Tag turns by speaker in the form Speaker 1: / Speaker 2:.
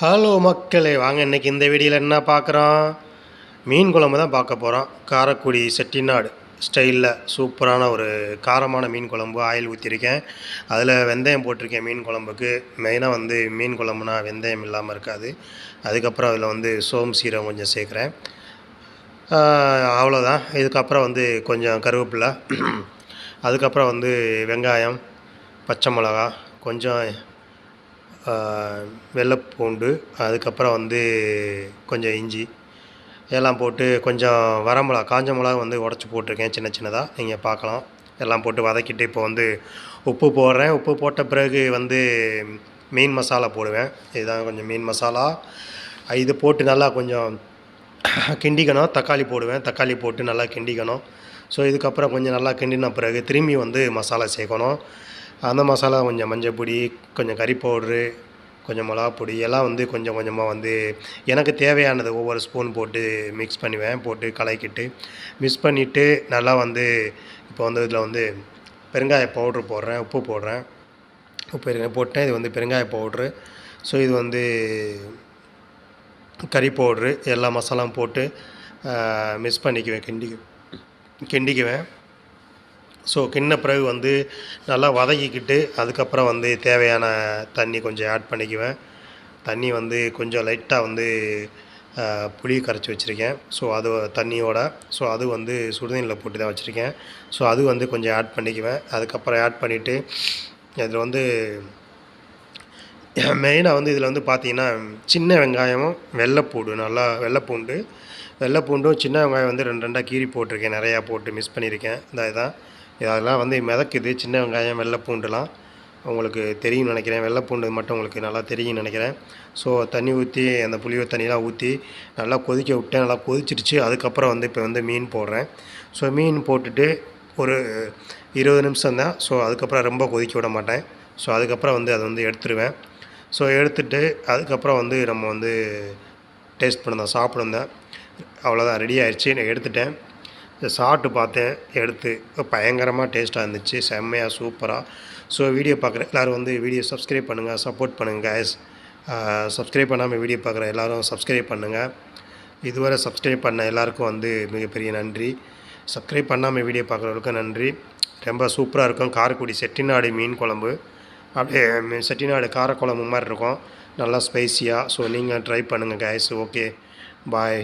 Speaker 1: Hello மக்களே வாங்க இன்றைக்கி இந்த வீடியோவில் என்ன பார்க்குறோம்? மீன் குழம்பு தான் பார்க்க போகிறோம் காரக்குடி செட்டிநாடு ஸ்டைலில் சூப்பரான ஒரு காரமான மீன் குழம்பு ஆயில் ஊற்றிருக்கேன் அதில் வெந்தயம் போட்டிருக்கேன் மீன் குழம்புக்கு. மெயினாக வந்து மீன் குழம்புனா வெந்தயம் இல்லாமல் இருக்காது. அதுக்கப்புறம் அதில் வந்து சோம் சீரகம் கொஞ்சம் சேர்க்குறேன். அவ்வளோதான் இதுக்கப்புறம் வந்து கொஞ்சம் கருவேப்பிலை. அதுக்கப்புறம் வந்து வெங்காயம் பச்சை மிளகா கொஞ்சம் வெள்ளைப்பூண்டு அதுக்கப்புறம் வந்து கொஞ்சம் இஞ்சி எல்லாம் போட்டு கொஞ்சம் வரமிளகா காஞ்ச மிளகா வந்து உடச்சி போட்டிருக்கேன் சின்ன சின்னதாக நீங்கள் பார்க்கலாம். எல்லாம் போட்டு வதக்கிட்டு இப்போ வந்து உப்பு போடுறேன். உப்பு போட்ட பிறகு வந்து மீன் மசாலா போடுவேன். இதுதான் கொஞ்சம் மீன் மசாலா. இது போட்டு நல்லா கொஞ்சம் கிண்டிக்கணும். தக்காளி போடுவேன். தக்காளி போட்டு நல்லா கிண்டிக்கணும். ஸோ இதுக்கப்புறம் கொஞ்சம் நல்லா கிண்டின பிறகு திரும்பி வந்து மசாலா சேர்க்கணும். அந்த மசாலா கொஞ்சம் மஞ்சள் பொடி கொஞ்சம் கறி பவுட்ரு கொஞ்சம் மிளகா பொடி எல்லாம் வந்து கொஞ்சம் கொஞ்சமாக வந்து எனக்கு தேவையானது ஒவ்வொரு ஸ்பூன் போட்டு மிக்ஸ் பண்ணுவேன் போட்டு கலக்கிட்டு மிக்ஸ் பண்ணிவிட்டு நல்லா வந்து இப்போ வந்து இதில் வந்து பெருங்காய பவுட்ரு போடுறேன் உப்பு போடுறேன். உப்பு போட்டேன் இது வந்து பெருங்காய பவுட்ரு ஸோ இது வந்து கறி பவுட்ரு எல்லா மசாலாவும் போட்டு மிக்ஸ் பண்ணிக்குவேன் கிண்டி கிண்டிக்குவேன். ஸோ கிண்ண பிறகு வந்து நல்லா வதக்கிக்கிட்டு அதுக்கப்புறம் வந்து தேவையான தண்ணி கொஞ்சம் ஆட் பண்ணிக்குவேன். தண்ணி வந்து கொஞ்சம் லைட்டாக வந்து புளி கரைச்சி வச்சுருக்கேன். ஸோ அது தண்ணியோட ஸோ அது வந்து சுடுதண்ணியில் போட்டு தான் வச்சுருக்கேன். ஸோ அது வந்து கொஞ்சம் ஆட் பண்ணிக்குவேன். அதுக்கப்புறம் ஆட் பண்ணிவிட்டு இதில் வந்து மெயினாக வந்து இதில் வந்து பார்த்திங்கன்னா சின்ன வெங்காயமும் வெள்ளைப்பூடு நல்லா வெள்ளைப்பூண்டு. வெள்ளைப்பூண்டும் சின்ன வெங்காயம் வந்து ரெண்டு ரெண்டாக கீறி போட்டிருக்கேன். நிறையா போட்டு மிஸ் பண்ணியிருக்கேன் இந்த இதான். இதெல்லாம் வந்து மிதக்குது. சின்ன வெங்காயம் வெள்ளை பூண்டுலாம் உங்களுக்கு தெரியும்னு நினைக்கிறேன். வெள்ளை பூண்டு மட்டும் உங்களுக்கு நல்லா தெரியும்னு நினைக்கிறேன். ஸோ தண்ணி ஊற்றி அந்த புளியோ தண்ணியெலாம் ஊற்றி நல்லா கொதிக்க விட்டேன். நல்லா கொதிச்சிடுச்சு. அதுக்கப்புறம் வந்து இப்போ வந்து மீன் போடுறேன். ஸோ மீன் போட்டுட்டு ஒரு இருபது நிமிஷம் தான். ஸோ அதுக்கப்புறம் ரொம்ப கொதிக்க விட மாட்டேன். ஸோ அதுக்கப்புறம் வந்து அதை வந்து எடுத்துருவேன். ஸோ எடுத்துட்டு அதுக்கப்புறம் வந்து நம்ம வந்து டேஸ்ட் பண்ணதான் சாப்பிடுந்தேன் அவ்வளோதான் ரெடி ஆயிடுச்சு. நான் எடுத்துட்டேன். சாப்பிட்டு பார்த்தேன் எடுத்து பயங்கரமாக டேஸ்ட்டாக இருந்துச்சு செம்மையாக சூப்பராக ஸோ வீடியோ பார்க்குற எல்லோரும் வந்து வீடியோ சப்ஸ்கிரைப் பண்ணுங்கள் சப்போர்ட் பண்ணுங்கள் கேஸ் சப்ஸ்கிரைப் பண்ணாமல் வீடியோ பார்க்குற எல்லோரும் சப்ஸ்கிரைப் பண்ணுங்கள் இதுவரை சப்ஸ்கிரைப் பண்ண எல்லாருக்கும் வந்து மிகப்பெரிய நன்றி. சப்ஸ்கிரைப் பண்ணாமல் வீடியோ பார்க்குறவங்களுக்கும் நன்றி. ரொம்ப சூப்பராக இருக்கும். காரக்குடி செட்டிநாடு மீன் குழம்பு. அப்படியே செட்டிநாடு காரக்குழம்பு மாதிரி இருக்கும். நல்லா ஸ்பைஸியாக ஸோ நீங்கள் ட்ரை பண்ணுங்கள் கேஸ் ஓகே பாய்